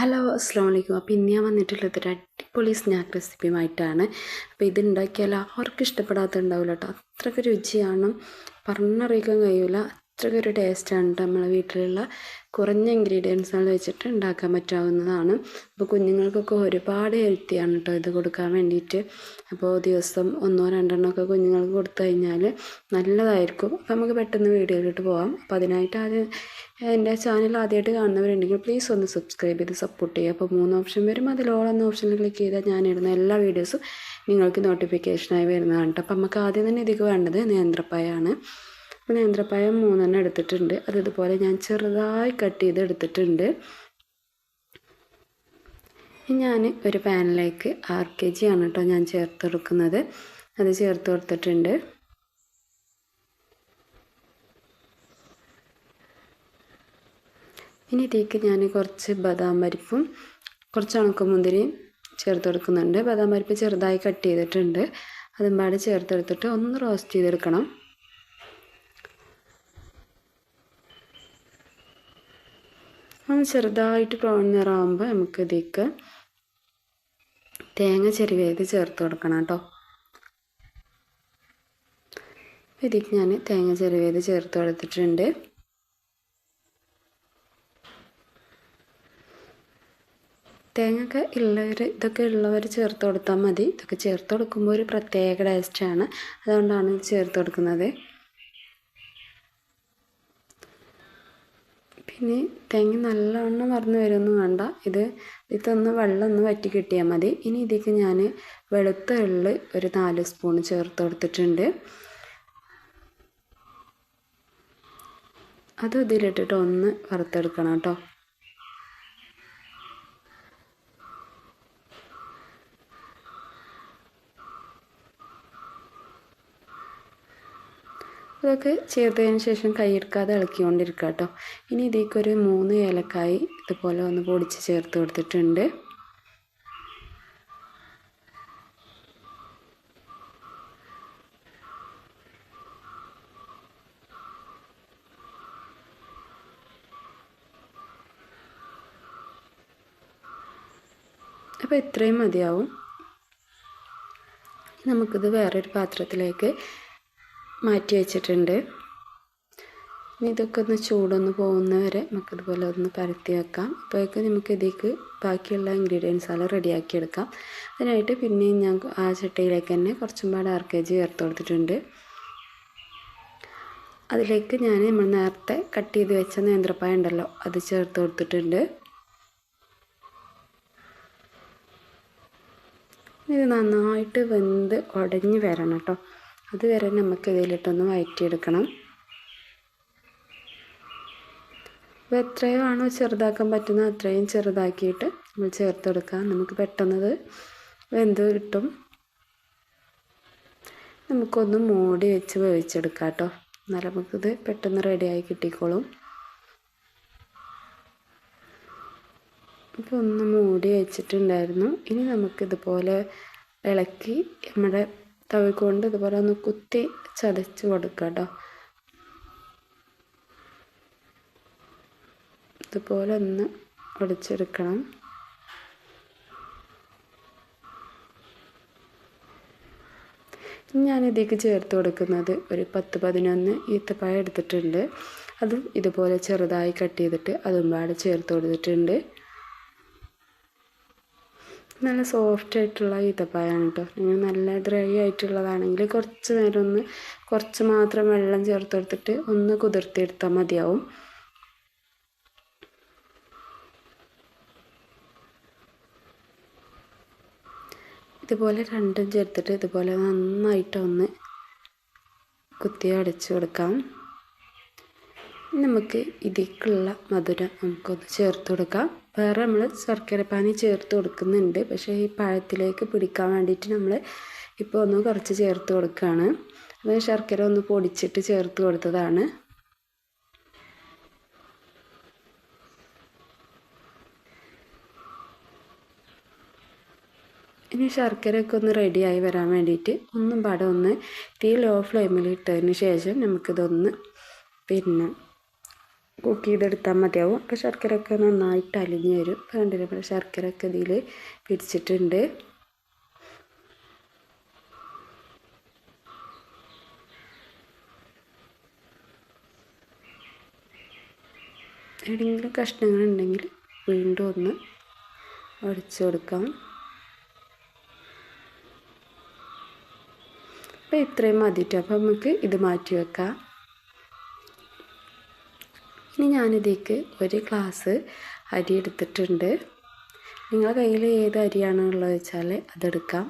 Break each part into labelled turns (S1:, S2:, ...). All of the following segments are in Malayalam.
S1: ഹലോ അസ്സാം വലൈക്കും അപ്പോൾ ഇന്ന് ഞാൻ വന്നിട്ടുള്ളത് ഒരു അടിപൊളി സ്നാക്ക് റെസിപ്പിയുമായിട്ടാണ് അപ്പോൾ ഇത് ഉണ്ടാക്കിയാൽ ആർക്കും ഇഷ്ടപ്പെടാത്ത ഉണ്ടാവില്ല കേട്ടോ അത്രയ്ക്ക് രുചിയാണ്. പറഞ്ഞറിയിക്കാൻ കഴിയില്ല അത്രയ്ക്കൊരു ടേസ്റ്റാണ് കേട്ടോ നമ്മളെ വീട്ടിലുള്ള കുറഞ്ഞ ഇൻഗ്രീഡിയൻസുകൾ വെച്ചിട്ട് ഉണ്ടാക്കാൻ പറ്റാവുന്നതാണ്. അപ്പോൾ കുഞ്ഞുങ്ങൾക്കൊക്കെ ഒരുപാട് ഹെൽത്തിയാണ് കേട്ടോ ഇത് കൊടുക്കാൻ വേണ്ടിയിട്ട് അപ്പോൾ ദിവസം ഒന്നോ രണ്ടെണ്ണമൊക്കെ കുഞ്ഞുങ്ങൾക്ക് കൊടുത്തു കഴിഞ്ഞാൽ നല്ലതായിരിക്കും. അപ്പോൾ നമുക്ക് പെട്ടെന്ന് വീഡിയോയിലോട്ട് പോകാം അപ്പോൾ അതിനായിട്ട് ആദ്യം എന്റെ ചാനൽ ആദ്യമായിട്ട് കാണുന്നവരുണ്ടെങ്കിൽ പ്ലീസ് ഒന്ന് സബ്സ്ക്രൈബ് ചെയ്ത് സപ്പോർട്ട് ചെയ്യുക. അപ്പോൾ മൂന്ന് ഓപ്ഷൻ വരും. അതിലോളെന്ന ഓപ്ഷനിൽ ക്ലിക്ക് ചെയ്താൽ ഞാൻ ഇടുന്ന എല്ലാ വീഡിയോസും നിങ്ങൾക്ക് നോട്ടിഫിക്കേഷനായി വരുന്നതാണ് കേട്ടോ അപ്പോൾ നമുക്ക് ആദ്യം തന്നെ ഇതിക്ക് വേണ്ടത് നേന്ത്രപ്പായാണ് അപ്പോൾ നേന്ത്രപ്പഴം മൂന്നെണ്ണം എടുത്തിട്ടുണ്ട്. അത് ഇതുപോലെ ഞാൻ ചെറുതായി കട്ട് ചെയ്ത് എടുത്തിട്ടുണ്ട്. ഞാൻ ഒരു പാനിലേക്ക് ആർ കെ ജി ആണ് കേട്ടോ ഞാൻ ചേർത്ത് കൊടുക്കുന്നത്. അത് ചേർത്ത് കൊടുത്തിട്ടുണ്ട്. ഇനി ഇതിലേക്ക് ഞാൻ കുറച്ച് ബദാം പരിപ്പും കുറച്ച് ഉണക്കമുന്തിരിയും ചേർത്ത് കൊടുക്കുന്നുണ്ട്. ബദാം പരിപ്പ് ചെറുതായി കട്ട് ചെയ്തിട്ടുണ്ട്. അതും പാടെ ചേർത്തെടുത്തിട്ട് ഒന്ന് റോസ്റ്റ് ചെയ്തെടുക്കണം. ഒന്ന് ചെറുതായിട്ട് ബ്രൗൺ നിറാകുമ്പോൾ നമുക്ക് തേങ്ങ ചെരുവേത് ചേർത്ത് കൊടുക്കണം കേട്ടോ. ഇതിക്ക് ഞാൻ തേങ്ങ ചെരുവേത് ചേർത്ത് കൊടുത്തിട്ടുണ്ട്. തേങ്ങയൊക്കെ ഉള്ളവർ ഇതൊക്കെ ഉള്ളവർ ചേർത്ത് കൊടുത്താൽ മതി. ഇതൊക്കെ ചേർത്ത് കൊടുക്കുമ്പോൾ ഒരു പ്രത്യേക ടേസ്റ്റാണ് അതുകൊണ്ടാണ് ചേർത്ത് കൊടുക്കുന്നത്. ഇനി തേങ്ങ നല്ലവണ്ണം വറന്ന് വരുമൊന്നും വേണ്ട. ഇത് ഇതൊന്ന് വെള്ളം ഒന്ന് വറ്റി കിട്ടിയാൽ മതി. ഇനി ഇതിലേക്ക് ഞാൻ വെളുത്ത എള്ള് ഒരു നാല് സ്പൂൺ ചേർത്ത് കൊടുത്തിട്ടുണ്ട്. അത് ഇതിലിട്ടിട്ട് ഒന്ന് വറുത്തെടുക്കണം കേട്ടോ. അതൊക്കെ ചേർത്തതിന് ശേഷം കൈയെടുക്കാതെ ഇളക്കിക്കൊണ്ടിരിക്കുക കേട്ടോ ഇനി ഇതിലേക്കൊരു മൂന്ന് ഏലക്കായി ഇതുപോലെ ഒന്ന് പൊടിച്ച് ചേർത്ത് കൊടുത്തിട്ടുണ്ട്. അപ്പോൾ ഇത്രയും മതിയാവും. നമുക്കിത് വേറൊരു പാത്രത്തിലേക്ക് മാറ്റി വെച്ചിട്ടുണ്ട്. ഇനി ഇതൊക്കെ ഒന്ന് ചൂടൊന്ന് പോകുന്ന വരെ നമുക്കിതുപോലെ ഒന്ന് പരത്തി വെക്കാം. അപ്പോഴേക്കും നമുക്ക് ഇതിലേക്ക് ബാക്കിയുള്ള ഇൻഗ്രീഡിയൻസ് എല്ലാം റെഡിയാക്കി എടുക്കാം. അതിനായിട്ട് പിന്നെയും ഞാൻ ആ ചട്ടിയിലേക്ക് തന്നെ കുറച്ചും പാടെ ആർ കെ ജി ചേർത്ത് കൊടുത്തിട്ടുണ്ട്. അതിലേക്ക് ഞാൻ നമ്മൾ നേരത്തെ കട്ട് ചെയ്ത് വെച്ച നേന്ത്രപ്പായ ഉണ്ടല്ലോ അത് ചേർത്ത് കൊടുത്തിട്ടുണ്ട്. ഇത് നന്നായിട്ട് വെന്ത് ഉടഞ്ഞ് വരണം കേട്ടോ. അതുവരെ നമുക്ക് ഇതിലിട്ടൊന്ന് വഴറ്റിയെടുക്കണം അപ്പോൾ എത്രയോ ആണോ ചെറുതാക്കാൻ പറ്റുന്നത്. അത്രയും ചെറുതാക്കിയിട്ട് നമ്മൾ ചേർത്ത് കൊടുക്കാം നമുക്ക് പെട്ടെന്നത് വെന്ത് കിട്ടും. നമുക്കൊന്ന് മൂടി വെച്ച് വേവിച്ചെടുക്കാം കേട്ടോ. എന്നാൽ നമുക്കിത് പെട്ടെന്ന് റെഡിയായി കിട്ടിക്കോളും. ഇപ്പോൾ ഒന്ന് മൂടി വെച്ചിട്ടുണ്ടായിരുന്നു. ഇനി നമുക്കിതുപോലെ ഇളക്കി നമ്മുടെ തവിക്കൊണ്ട് ഇതുപോലെ ഒന്ന് കുത്തി ചതച്ച് കൊടുക്കുക കേട്ടോ. ഇതുപോലെ ഒന്ന് ഒടിച്ചെടുക്കണം. ഞാൻ ഇതിലേക്ക് ചേർത്ത് കൊടുക്കുന്നത് ഒരു പത്ത് പതിനൊന്ന് ഈത്തപ്പഴം എടുത്തിട്ടുണ്ട്. അതും ഇതുപോലെ ചെറുതായി കട്ട് ചെയ്തിട്ട് അതും പാടെ ചേർത്ത് കൊടുത്തിട്ടുണ്ട്. നല്ല സോഫ്റ്റ് ആയിട്ടുള്ള ഈത്തപ്പഴമാണ് കേട്ടോ നിങ്ങൾ നല്ല ഡ്രൈ ആയിട്ടുള്ളതാണെങ്കിൽ കുറച്ച് നേരം ഒന്ന് കുറച്ച് മാത്രം വെള്ളം ചേർത്ത് കൊടുത്തിട്ട് ഒന്ന് കുതിർത്തിയെടുത്താൽ മതിയാവും. ഇതുപോലെ രണ്ടും ചേർത്തിട്ട് ഇതുപോലെ നന്നായിട്ടൊന്ന് കുത്തി അടച്ചു കൊടുക്കാം. നമുക്ക് ഇതിലേക്കുള്ള മധുരം നമുക്കൊന്ന് ചേർത്ത് കൊടുക്കാം. വേറെ നമ്മൾ ശർക്കര പാനി ചേർത്ത് കൊടുക്കുന്നുണ്ട്. പക്ഷേ ഈ പഴത്തിലേക്ക് പിടിക്കാൻ വേണ്ടിയിട്ട് നമ്മൾ ഇപ്പോൾ ഒന്ന് കുറച്ച് ചേർത്ത് കൊടുക്കുകയാണ് അത് ശർക്കര ഒന്ന് പൊടിച്ചിട്ട് ചേർത്ത് കൊടുത്തതാണ്. ഇനി ശർക്കരയൊക്കെ ഒന്ന് റെഡിയായി വരാൻ വേണ്ടിയിട്ട് ഒന്നും പാടെ ഒന്ന് തീ ലോ ഫ്ലെയിമിൽ ഇട്ടതിന് ശേഷം നമുക്കിതൊന്ന് പിന്നെ കുക്ക് ചെയ്തെടുത്താൽ മതിയാവും. അപ്പോൾ ശർക്കര ഒക്കെ നന്നായിട്ട് അലിഞ്ഞ് വരും. കണ്ടില്ലേ നമ്മുടെ ശർക്കര ഒക്കെ ഇതിൽ പിടിച്ചിട്ടുണ്ട്. എവിടെയെങ്കിലും കഷ്ണങ്ങളുണ്ടെങ്കിൽ വീണ്ടും ഒന്ന് ഒടിച്ചു കൊടുക്കാം. അപ്പോൾ ഇത്രയും മതിയിട്ട് അപ്പോൾ നമുക്ക് ഇത് മാറ്റി വെക്കാം. ഇനി ഞാനിതേക്ക് ഒരു ഗ്ലാസ് അരി എടുത്തിട്ടുണ്ട്. നിങ്ങളുടെ കയ്യിൽ ഏത് അരിയാണോ ഉള്ളത് വെച്ചാൽ അതെടുക്കാം.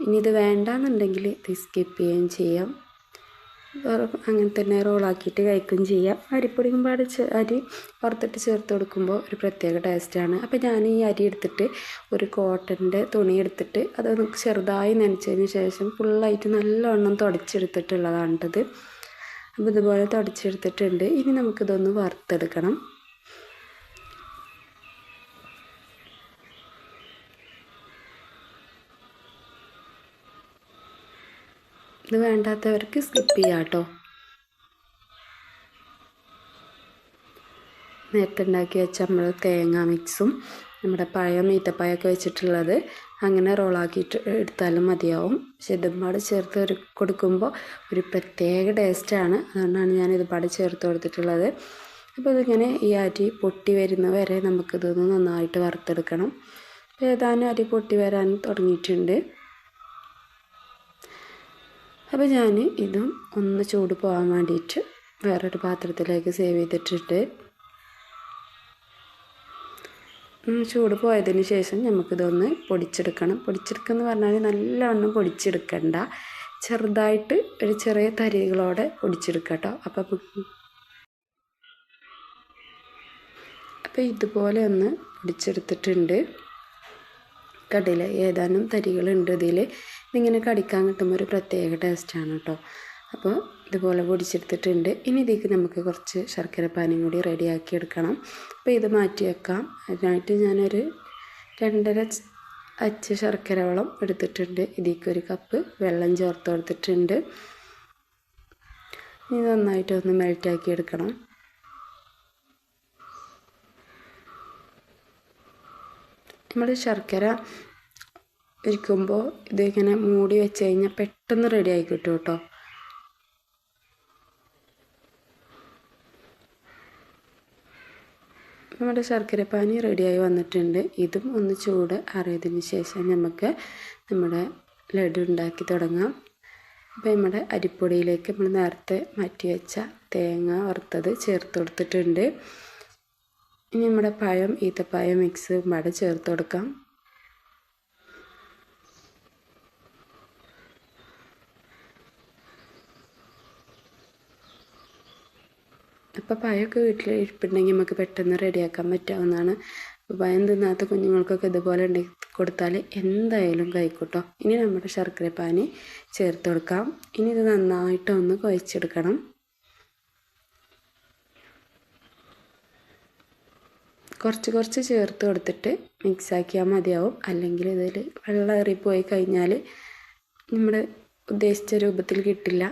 S1: ഇനി ഇത് വേണ്ടാന്നുണ്ടെങ്കിൽ ഇത് സ്കിപ്പ് ചെയ്യുകയും ചെയ്യാം. അങ്ങനെ തന്നെ റോളാക്കിയിട്ട് കഴിക്കുകയും ചെയ്യാം. അരിപ്പൊടിയും പാട് അരി വറുത്തിട്ട് ചേർത്ത് കൊടുക്കുമ്പോൾ ഒരു പ്രത്യേക ടേസ്റ്റാണ് അപ്പോൾ ഞാൻ ഈ അരി എടുത്തിട്ട് ഒരു കോട്ടന്റെ തുണി എടുത്തിട്ട് അത് ചെറുതായി നനച്ചതിന് ശേഷം ഫുള്ളായിട്ട് നല്ലവണ്ണം തുടച്ചെടുത്തിട്ടുള്ളതാണ് ഇത്. അപ്പോൾ ഇതുപോലെ തുടച്ചെടുത്തിട്ടുണ്ട്. ഇനി നമുക്കിതൊന്ന് വറുത്തെടുക്കണം. ഇത് വേണ്ടാത്തവർക്ക് സ്കിപ്പ് ചെയ്യാം കേട്ടോ നേരത്തെ ഉണ്ടാക്കി വെച്ച നമ്മൾ തേങ്ങ മിക്സും നമ്മുടെ പഴയ ഈത്തപ്പഴമൊക്കെ വെച്ചിട്ടുള്ളത് അങ്ങനെ റോളാക്കിയിട്ട് എടുത്താലും മതിയാവും. പക്ഷെ ഇതുപാട് ചേർത്ത് ഒരു കൊടുക്കുമ്പോൾ ഒരു പ്രത്യേക ടേസ്റ്റാണ് അതുകൊണ്ടാണ് ഞാൻ ഇതുപാട് ചേർത്ത് കൊടുത്തിട്ടുള്ളത്. അപ്പോൾ ഇതിങ്ങനെ ഈ അരി പൊട്ടി വരുന്ന വരെ നമുക്കിതൊന്ന് നന്നായിട്ട് വറുത്തെടുക്കണം. അപ്പോൾ ഏതാനും അരി പൊട്ടി വരാൻ തുടങ്ങിയിട്ടുണ്ട്. അപ്പോൾ ഞാൻ ഇതും ഒന്ന് ചൂട് പോകാൻ വേണ്ടിയിട്ട് വേറൊരു പാത്രത്തിലേക്ക് സേവ് ചെയ്തിട്ടുണ്ട് ചൂട് പോയതിന് ശേഷം നമുക്കിതൊന്ന് പൊടിച്ചെടുക്കണം. പൊടിച്ചെടുക്കുക പറഞ്ഞാൽ നല്ലവണ്ണം പൊടിച്ചെടുക്കണ്ട. ചെറുതായിട്ട് ഒരു ചെറിയ തരികളോടെ പൊടിച്ചെടുക്കുക കേട്ടോ അപ്പം അപ്പോൾ ഇതുപോലെ ഒന്ന് പൊടിച്ചെടുത്തിട്ടുണ്ട്. കടയിൽ ഏതാനും തരികളുണ്ട് ഇതിൽ ഇതിങ്ങനെ കടിക്കാൻ കിട്ടുമ്പോൾ ഒരു പ്രത്യേക ടേസ്റ്റാണ് കേട്ടോ അപ്പോൾ ഇതുപോലെ പൊടിച്ചെടുത്തിട്ടുണ്ട്. ഇനി ഇതിലേക്ക് നമുക്ക് കുറച്ച് ശർക്കര പാനിയും കൂടി റെഡിയാക്കി എടുക്കണം. അപ്പോൾ ഇത് മാറ്റി വെക്കാം. അതിനായിട്ട് ഞാനൊരു രണ്ടര അച്ച് ശർക്കര വെള്ളം എടുത്തിട്ടുണ്ട്. ഇതിലേക്ക് ഒരു കപ്പ് വെള്ളം ചേർത്ത് കൊടുത്തിട്ടുണ്ട്. ഇനി നന്നായിട്ടൊന്ന് മെൽറ്റാക്കി എടുക്കണം. നമ്മൾ ശർക്കര ഇരിക്കുമ്പോൾ ഇതിങ്ങനെ മൂടി വെച്ച് കഴിഞ്ഞാൽ പെട്ടെന്ന് റെഡി ആയി കിട്ടും കേട്ടോ. നമ്മുടെ ശർക്കരപ്പാനി റെഡിയായി വന്നിട്ടുണ്ട്. ഇതും ഒന്ന് ചൂട് അറിയതിന് ശേഷം നമുക്ക് നമ്മുടെ ലഡു ഉണ്ടാക്കി തുടങ്ങാം. അപ്പോൾ നമ്മുടെ അരിപ്പൊടിയിലേക്ക് നമ്മൾ നേരത്തെ മാറ്റി വെച്ച തേങ്ങ വറുത്തത് ചേർത്ത് കൊടുത്തിട്ടുണ്ട്. ഇനി നമ്മുടെ പഴം ഈത്തപ്പഴം മിക്സ് പാടെ ചേർത്ത് കൊടുക്കാം. അപ്പോൾ പഴമൊക്കെ വീട്ടിൽ ഇരിപ്പുണ്ടെങ്കിൽ നമുക്ക് പെട്ടെന്ന് റെഡിയാക്കാൻ പറ്റാവുന്നതാണ്. പയം തിന്നാത്ത കുഞ്ഞുങ്ങൾക്കൊക്കെ ഇതുപോലെ ഉണ്ടാക്കി കൊടുത്താൽ എന്തായാലും കഴിക്കൂട്ടോ. ഇനി നമ്മുടെ ശർക്കര പാനി ചേർത്ത് കൊടുക്കാം. ഇനി ഇത് നന്നായിട്ടൊന്ന് കുഴച്ചെടുക്കണം. കുറച്ച് കുറച്ച് ചേർത്ത് കൊടുത്തിട്ട് മിക്സാക്കിയാൽ മതിയാവും. അല്ലെങ്കിൽ ഇതിൽ വെള്ളം ഏറിപ്പോയി കഴിഞ്ഞാൽ നമ്മുടെ ഉദ്ദേശിച്ച രൂപത്തിൽ കിട്ടില്ല.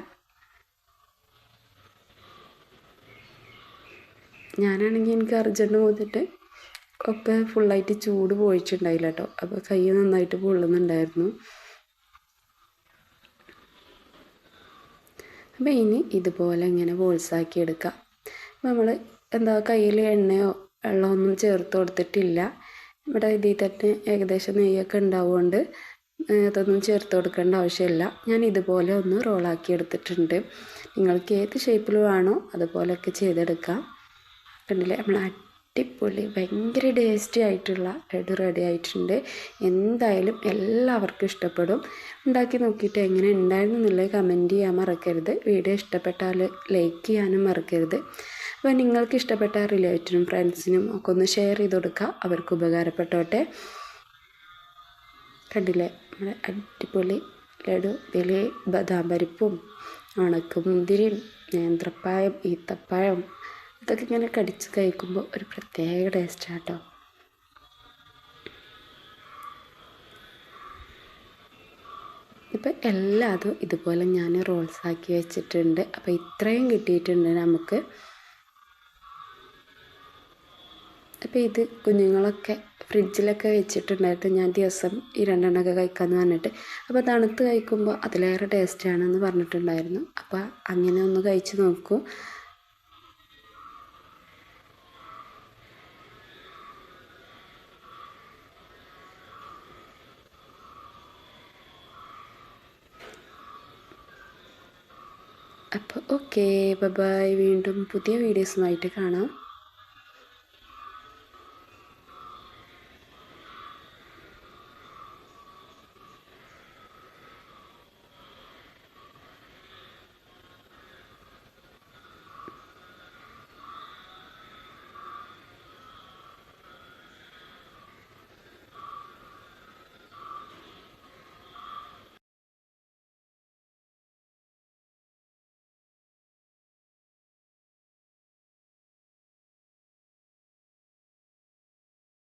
S1: ഞാനാണെങ്കിൽ എനിക്ക് അർജന്റ് പോന്നിട്ട് ഒക്കെ ഫുള്ളായിട്ട് ചൂട് പോയിട്ടുണ്ടായില്ല കേട്ടോ അപ്പോൾ കൈ നന്നായിട്ട് പൊള്ളുന്നുണ്ടായിരുന്നു. അപ്പോൾ ഇനി ഇതുപോലെ ഇങ്ങനെ ബോൾസാക്കി എടുക്കാം. നമ്മൾ എന്താ കയ്യിൽ എണ്ണയോ വെള്ളമോ ഒന്നും ചേർത്ത് കൊടുത്തിട്ടില്ല. ഇവിടെ ഇതിൽ തന്നെ ഏകദേശം നെയ്യൊക്കെ ഉണ്ടാവുകൊണ്ട് അതൊന്നും ചേർത്ത് കൊടുക്കേണ്ട ആവശ്യമില്ല. ഞാൻ ഇതുപോലെ ഒന്ന് റോളാക്കി എടുത്തിട്ടുണ്ട്. നിങ്ങൾക്ക് ഏത് ഷേപ്പിൽ വേണോ അതുപോലെയൊക്കെ ചെയ്തെടുക്കാം. കണ്ടില്ലേ? നമ്മൾ അടിപൊളി ഭയങ്കര ടേസ്റ്റി ആയിട്ടുള്ള ലഡു റെഡി ആയിട്ടുണ്ട്. എന്തായാലും എല്ലാവർക്കും ഇഷ്ടപ്പെടും. ഉണ്ടാക്കി നോക്കിയിട്ട് എങ്ങനെ ഉണ്ടായിരുന്നു എന്നുള്ളത് കമന്റ് ചെയ്യാൻ മറക്കരുത്. വീഡിയോ ഇഷ്ടപ്പെട്ടാൽ ലൈക്ക് ചെയ്യാനും മറക്കരുത്. അപ്പോൾ നിങ്ങൾക്ക് ഇഷ്ടപ്പെട്ട റിലേറ്റീവിനും ഫ്രണ്ട്സിനും ഒക്കെ ഒന്ന് ഷെയർ ചെയ്ത് കൊടുക്കുക അവർക്ക് ഉപകാരപ്പെട്ടോട്ടെ. കണ്ടില്ലേ? നമ്മുടെ അടിപൊളി ലഡു ഇതിൽ ബദാം പരിപ്പും ഉണക്കമുന്തിരിയും നേന്ത്രപ്പായം ഈത്തപ്പായം ഇതൊക്കെ ഇങ്ങനെ കടിച്ച് കഴിക്കുമ്പോൾ ഒരു പ്രത്യേക ടേസ്റ്റാണ് കേട്ടോ ഇപ്പം എല്ലാതും ഇതുപോലെ ഞാൻ റോൾസ് ആക്കി വെച്ചിട്ടുണ്ട്. അപ്പോൾ ഇത്രയും കിട്ടിയിട്ടുണ്ട് നമുക്ക്. അപ്പോൾ ഇത് കുഞ്ഞുങ്ങളൊക്കെ ഫ്രിഡ്ജിലൊക്കെ വെച്ചിട്ടുണ്ടായിരുന്നു ഞാൻ ദിവസം ഈ രണ്ടെണ്ണമൊക്കെ കഴിക്കാമെന്ന് പറഞ്ഞിട്ട് അപ്പോൾ തണുത്ത് കഴിക്കുമ്പോൾ അതിലേറെ ടേസ്റ്റാണെന്ന് പറഞ്ഞിട്ടുണ്ടായിരുന്നു. അപ്പോൾ അങ്ങനെ ഒന്ന് കഴിച്ച് നോക്കൂ. അപ്പോൾ ഓക്കെ ബൈ വീണ്ടും പുതിയ വീഡിയോസുമായിട്ട് കാണാം.